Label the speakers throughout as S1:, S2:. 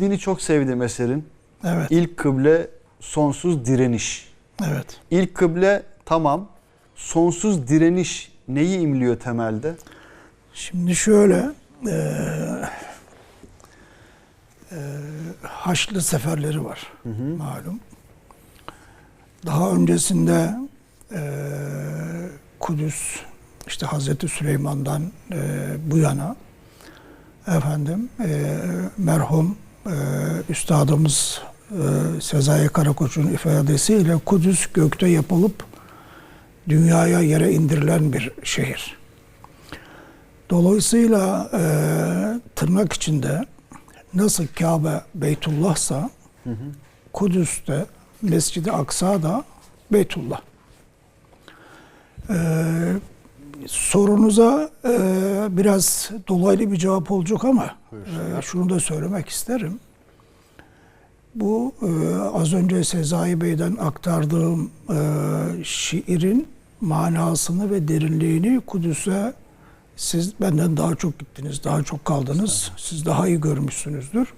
S1: Dini çok sevdim eserin.
S2: Evet.
S1: İlk kıble sonsuz direniş.
S2: Evet.
S1: İlk kıble tamam. Sonsuz direniş neyi imliyor temelde?
S2: Şimdi şöyle eee eee, Haçlı seferleri var malum. Daha öncesinde eee, Kudüs işte Hazreti Süleyman'dan eee, bu yana efendim eee, merhum eee, üstadımız eee Sezai Karakoç'un ifadesiyle Kudüs gökte yapılıp dünyaya yere indirilen bir şehir. Dolayısıyla e, tırnak içinde nasıl Kabe Beytullah'sa Kudüs'te Mescid-i Aksa da Beytullah. E, sorunuza e, biraz dolaylı bir cevap olacak ama e, şunu da söylemek isterim. Bu e, az önce Sezai Bey'den aktardığım e, şiirin manasını ve derinliğini Kudüs'e siz benden daha çok gittiniz, daha çok kaldınız. Siz daha iyi görmüşsünüzdür.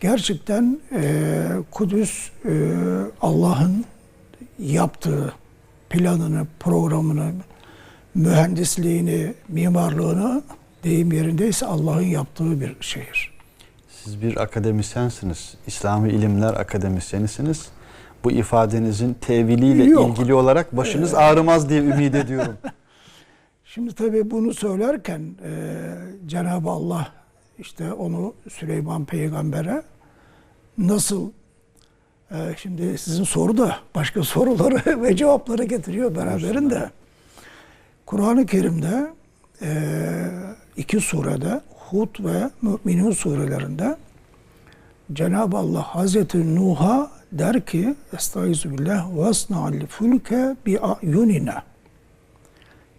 S2: Gerçekten e, Kudüs e, Allah'ın yaptığı planını, programını, mühendisliğini, mimarlığını deyim yerindeyse Allah'ın yaptığı bir şehir.
S1: Siz bir akademisyensiniz. İslami ilimler akademisyenisiniz. Bu ifadenizin teviliyle
S2: Yok.
S1: ilgili olarak başınız ağrımaz diye ümit ediyorum.
S2: Şimdi tabii bunu söylerken e, Cenab-ı Allah işte onu Süleyman Peygamber'e nasıl e, şimdi sizin soru da başka soruları ve cevapları getiriyor beraberinde. Kur'an-ı Kerim'de e, iki surede Hud ve Müminun surelerinde Cenab-ı Allah Hazreti Nuh'a der ki Estaizu billah vasna'al fulke bi ayunina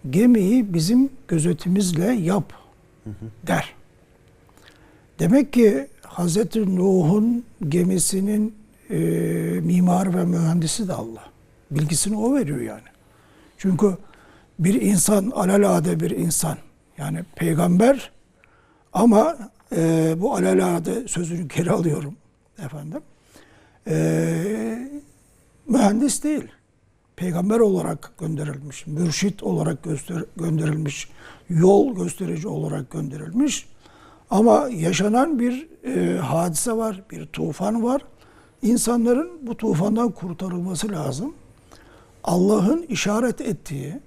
S2: gemiyi bizim gözetimizle yap der. Demek ki Hazreti Nuh'un gemisinin e, mimar ve mühendisi de Allah. Bilgisini o veriyor yani. Çünkü bir insan alelade bir insan yani peygamber ama e, bu alelade sözünü geri alıyorum efendim. E, mühendis değil peygamber olarak gönderilmiş, mürşit olarak göster gönderilmiş, yol gösterici olarak gönderilmiş. Ama yaşanan bir e, hadise var, bir tufan var. İnsanların bu tufandan kurtarılması lazım. Allah'ın işaret ettiği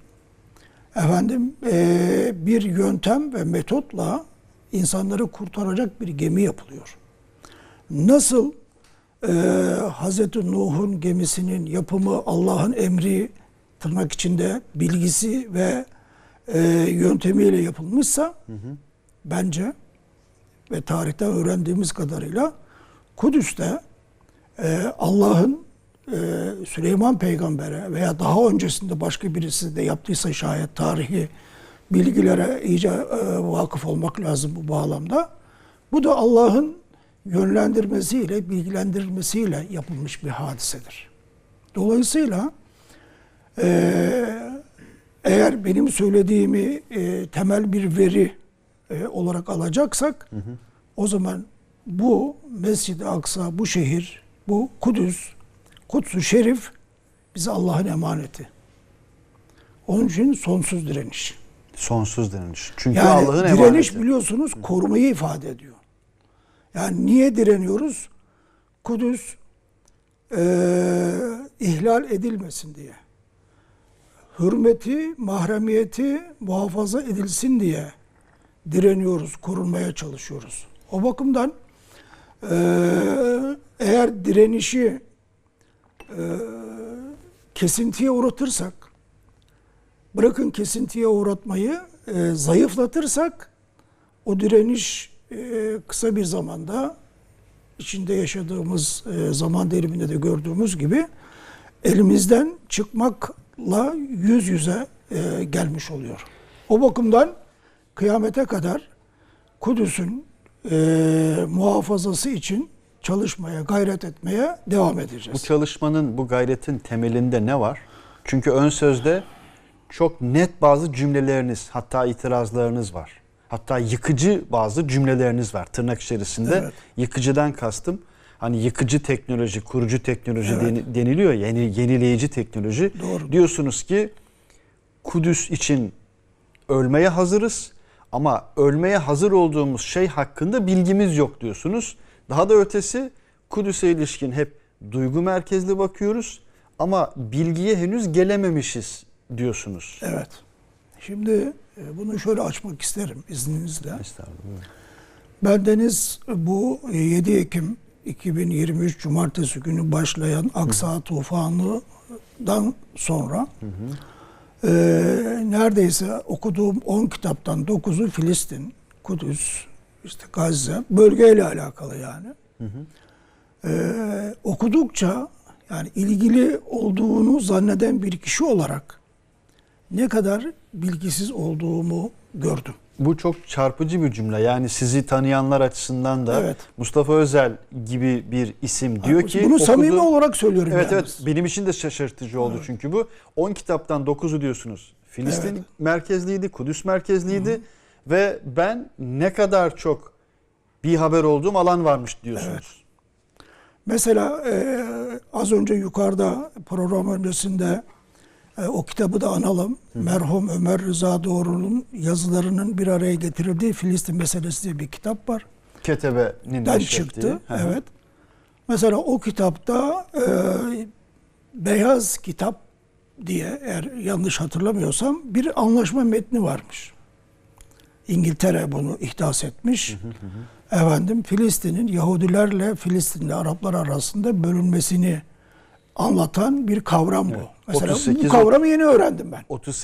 S2: efendim e, bir yöntem ve metotla insanları kurtaracak bir gemi yapılıyor. Nasıl ee, Hazreti Nuh'un gemisinin yapımı Allah'ın emri tırnak içinde bilgisi ve e, yöntemiyle yapılmışsa bence ve tarihten öğrendiğimiz kadarıyla Kudüs'te e, Allah'ın e, Süleyman peygambere veya daha öncesinde başka birisi de yaptıysa şayet tarihi bilgilere iyice e, vakıf olmak lazım bu bağlamda. Bu da Allah'ın yönlendirmesiyle, bilgilendirmesiyle yapılmış bir hadisedir. Dolayısıyla eee, eğer benim söylediğimi e, temel bir veri e, olarak alacaksak o zaman bu Mescid-i Aksa, bu şehir, bu Kudüs, Kudüs-ü Şerif bize Allah'ın emaneti. Onun için sonsuz direniş.
S1: Sonsuz direniş. Çünkü
S2: Yani
S1: Allah'ın
S2: direniş
S1: emaneti.
S2: biliyorsunuz korumayı ifade ediyor. Yani niye direniyoruz? Kudüs eee, ihlal edilmesin diye. Hürmeti, mahremiyeti muhafaza edilsin diye direniyoruz, korunmaya çalışıyoruz. O bakımdan eee, eğer direnişi eee, kesintiye uğratırsak, bırakın kesintiye uğratmayı, eee, zayıflatırsak o direniş e, kısa bir zamanda içinde yaşadığımız e, zaman diliminde de gördüğümüz gibi elimizden çıkmakla yüz yüze e, gelmiş oluyor. O bakımdan kıyamete kadar Kudüs'ün e, muhafazası için çalışmaya, gayret etmeye devam
S1: Bu
S2: edeceğiz.
S1: çalışmanın, bu gayretin temelinde ne var? Çünkü ön sözde çok net bazı cümleleriniz, hatta itirazlarınız var. hatta yıkıcı bazı cümleleriniz var tırnak içerisinde.
S2: Evet.
S1: Yıkıcıdan kastım hani yıkıcı teknoloji, kurucu teknoloji
S2: Evet.
S1: deni- deniliyor ya, yeni, yenileyici teknoloji.
S2: Doğru.
S1: Diyorsunuz ki Kudüs için ölmeye hazırız ama ölmeye hazır olduğumuz şey hakkında bilgimiz yok diyorsunuz. Daha da ötesi Kudüs'e ilişkin hep duygu merkezli bakıyoruz ama bilgiye henüz gelememişiz diyorsunuz.
S2: Evet. Şimdi e, bunu şöyle açmak isterim izninizle.
S1: Estağfurullah.
S2: Bendeniz bu 7 Ekim 2023 Cumartesi günü başlayan Aksa tufanından sonra e, neredeyse okuduğum 10 kitaptan 9'u Filistin, Kudüs, işte Gazze bölgeyle alakalı yani. E, okudukça yani ilgili olduğunu zanneden bir kişi olarak ne kadar bilgisiz olduğumu gördüm.
S1: Bu çok çarpıcı bir cümle. Yani sizi tanıyanlar açısından da
S2: Evet.
S1: Mustafa Özel gibi bir isim diyor ki
S2: Bunu samimi
S1: okuduğum-
S2: olarak söylüyorum
S1: Evet
S2: yalnız.
S1: evet benim için de şaşırtıcı oldu çünkü bu 10 kitaptan 9'u diyorsunuz. Filistin
S2: Evet.
S1: merkezliydi, Kudüs merkezliydi ve ben ne kadar çok bir haber olduğum alan varmış diyorsunuz.
S2: Mesela e, az önce yukarıda program öncesinde e, o kitabı da analım. Merhum Ömer Rıza Doğru'nun yazılarının bir araya getirildiği Filistin meselesi diye bir kitap var.
S1: Ketebe'nin neşrettiği.
S2: çıktı.
S1: Hı hı.
S2: Evet. Mesela o kitapta e, beyaz kitap diye eğer yanlış hatırlamıyorsam bir anlaşma metni varmış. İngiltere bunu ihdas etmiş. Efendim Filistin'in Yahudilerle Filistinli Araplar arasında bölünmesini anlatan bir kavram bu.
S1: Evet.
S2: Mesela
S1: 38
S2: bu kavramı yeni öğrendim ben.
S1: 38